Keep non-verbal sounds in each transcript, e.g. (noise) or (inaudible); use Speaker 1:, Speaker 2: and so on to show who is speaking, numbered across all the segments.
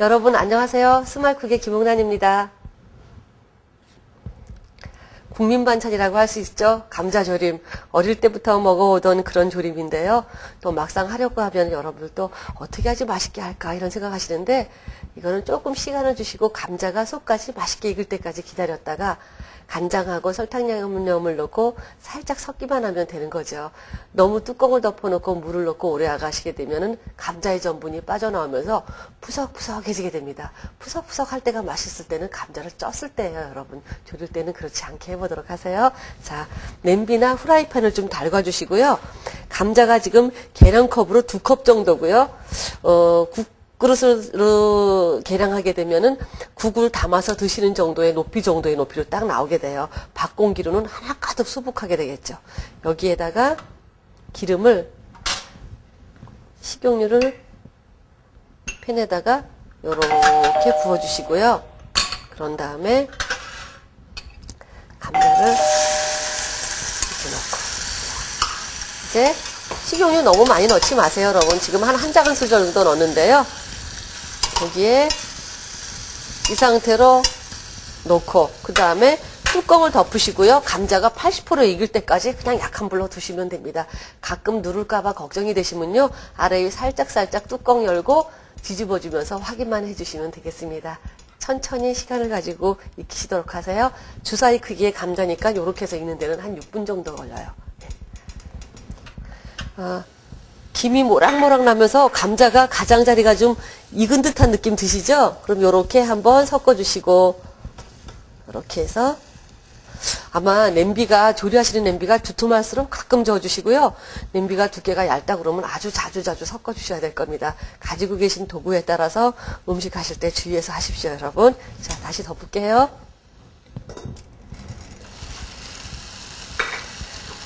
Speaker 1: 여러분 안녕하세요. 스마일쿡의 김홍란입니다. 국민 반찬이라고 할 수 있죠. 감자 조림. 어릴 때부터 먹어오던 그런 조림인데요. 또 막상 하려고 하면 여러분들도 어떻게 하지 맛있게 할까 이런 생각 하시는데 이거는 조금 시간을 주시고 감자가 속까지 맛있게 익을 때까지 기다렸다가 간장하고 설탕 양념을 넣고 살짝 섞기만 하면 되는 거죠. 너무 뚜껑을 덮어놓고 물을 넣고 오래 아가시게 되면은 감자의 전분이 빠져나오면서 푸석푸석해지게 됩니다. 푸석푸석 할 때가 맛있을 때는 감자를 쪘을 때예요, 여러분. 졸일 때는 그렇지 않게 해보도록 하세요. 자, 냄비나 후라이팬을 좀 달궈주시고요. 감자가 지금 계량컵으로 두 컵 정도고요. 어, 국 그릇으로 계량하게 되면은 국을 담아서 드시는 정도의 높이 정도의 높이로 딱 나오게 돼요. 밥 공기로는 하나 가득 수북하게 되겠죠. 여기에다가 기름을 식용유를 팬에다가 이렇게 부어주시고요. 그런 다음에 감자를 이렇게 넣고 이제 식용유 너무 많이 넣지 마세요, 여러분. 지금 한 한 작은 술 정도 넣는데요. 여기에 이 상태로 놓고 그 다음에 뚜껑을 덮으시고요. 감자가 80% 익을 때까지 그냥 약한 불로 두시면 됩니다. 가끔 누를까봐 걱정이 되시면요. 아래에 살짝살짝 뚜껑 열고 뒤집어주면서 확인만 해주시면 되겠습니다. 천천히 시간을 가지고 익히시도록 하세요. 주사위 크기의 감자니까 이렇게 해서 익는 데는 한 6분 정도 걸려요. 네. 아, 김이 모락모락 나면서 감자가 가장자리가 좀 익은 듯한 느낌 드시죠? 그럼 이렇게 한번 섞어주시고 이렇게 해서 아마 냄비가 조리하시는 냄비가 두툼할수록 가끔 저어주시고요. 냄비가 두께가 얇다 그러면 아주 자주 자주 섞어주셔야 될 겁니다. 가지고 계신 도구에 따라서 음식 하실 때 주의해서 하십시오, 여러분. 자, 다시 덮을게요.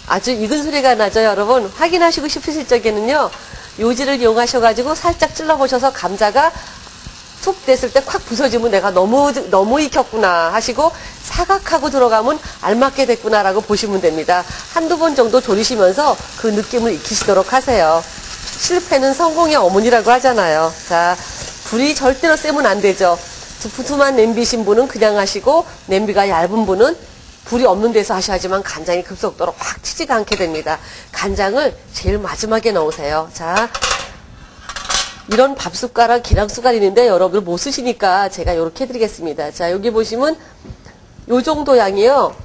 Speaker 1: 아주 익은 소리가 나죠, 여러분. 확인하시고 싶으실 적에는요. 요지를 이용하셔가지고 살짝 찔러보셔서 감자가 툭 됐을 때 콱 부서지면 내가 너무 너무 익혔구나 하시고 사각하고 들어가면 알맞게 됐구나라고 보시면 됩니다. 한두 번 정도 졸이시면서 그 느낌을 익히시도록 하세요. 실패는 성공의 어머니라고 하잖아요. 자, 불이 절대로 세면 안 되죠. 두툼한 냄비신 분은 그냥 하시고 냄비가 얇은 분은 불이 없는 데서 하셔야지만 간장이 급속도로 확 튀지가 않게 됩니다. 간장을 제일 마지막에 넣으세요. 자, 이런 밥 숟가락, 계량 숟갈 있는데 여러분 못 쓰시니까 제가 이렇게 해드리겠습니다. 자, 여기 보시면 요 정도 양이요.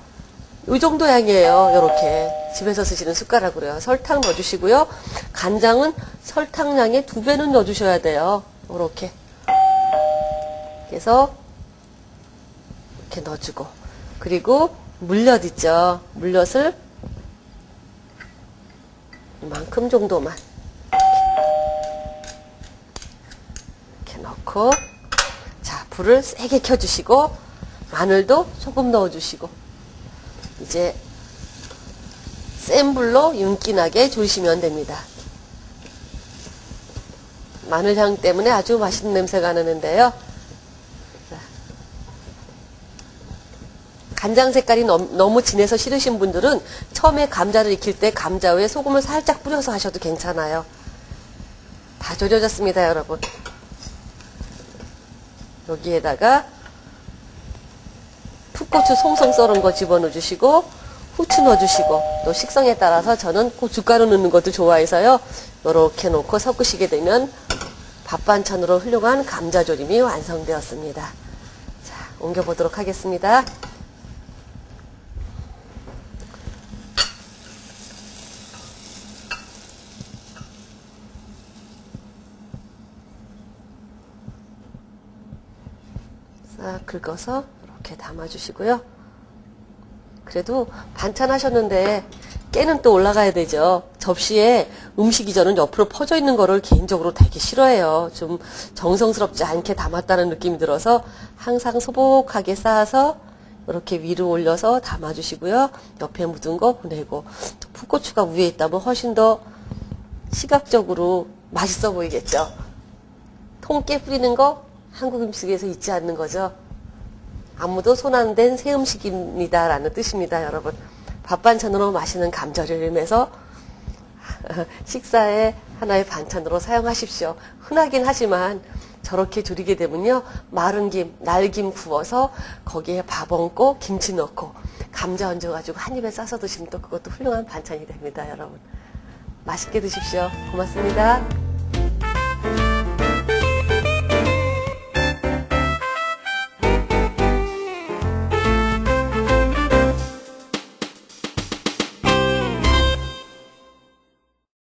Speaker 1: 요 정도 양이에요. 이렇게 집에서 쓰시는 숟가락으로요. 설탕 넣어주시고요. 간장은 설탕량의 두 배는 넣어주셔야 돼요. 이렇게. 그래서 이렇게 넣어주고 그리고 물엿 있죠. 물엿을 이만큼 정도만 이렇게 넣고 자 불을 세게 켜주시고 마늘도 조금 넣어주시고 이제 센 불로 윤기나게 졸이시면 됩니다. 마늘 향 때문에 아주 맛있는 냄새가 나는데요. 간장 색깔이 너무 진해서 싫으신 분들은 처음에 감자를 익힐 때 감자 위에 소금을 살짝 뿌려서 하셔도 괜찮아요. 다 졸여졌습니다, 여러분. 여기에다가 풋고추 송송 썰은 거 집어넣어 주시고 후추 넣어주시고 또 식성에 따라서 저는 고춧가루 넣는 것도 좋아해서요. 이렇게 놓고 섞으시게 되면 밥 반찬으로 훌륭한 감자조림이 완성되었습니다. 자, 옮겨보도록 하겠습니다. 싹 긁어서 이렇게 담아주시고요. 그래도 반찬 하셨는데 깨는 또 올라가야 되죠. 접시에 음식이 저는 옆으로 퍼져 있는 거를 개인적으로 되게 싫어해요. 좀 정성스럽지 않게 담았다는 느낌이 들어서 항상 소복하게 쌓아서 이렇게 위로 올려서 담아주시고요. 옆에 묻은 거 보내고 풋고추가 위에 있다면 훨씬 더 시각적으로 맛있어 보이겠죠. 통깨 뿌리는 거 한국 음식에서 잊지 않는 거죠. 아무도 손 안 댄 새 음식입니다 라는 뜻입니다, 여러분. 밥 반찬으로 마시는 감절임에서 (laughs) 식사에 하나의 반찬으로 사용하십시오. 흔하긴 하지만 저렇게 조리게 되면요. 마른 김, 날김 구워서 거기에 밥 얹고 김치 넣고 감자 얹어가지고 한 입에 싸서 드시면 또 그것도 훌륭한 반찬이 됩니다, 여러분. 맛있게 드십시오. 고맙습니다.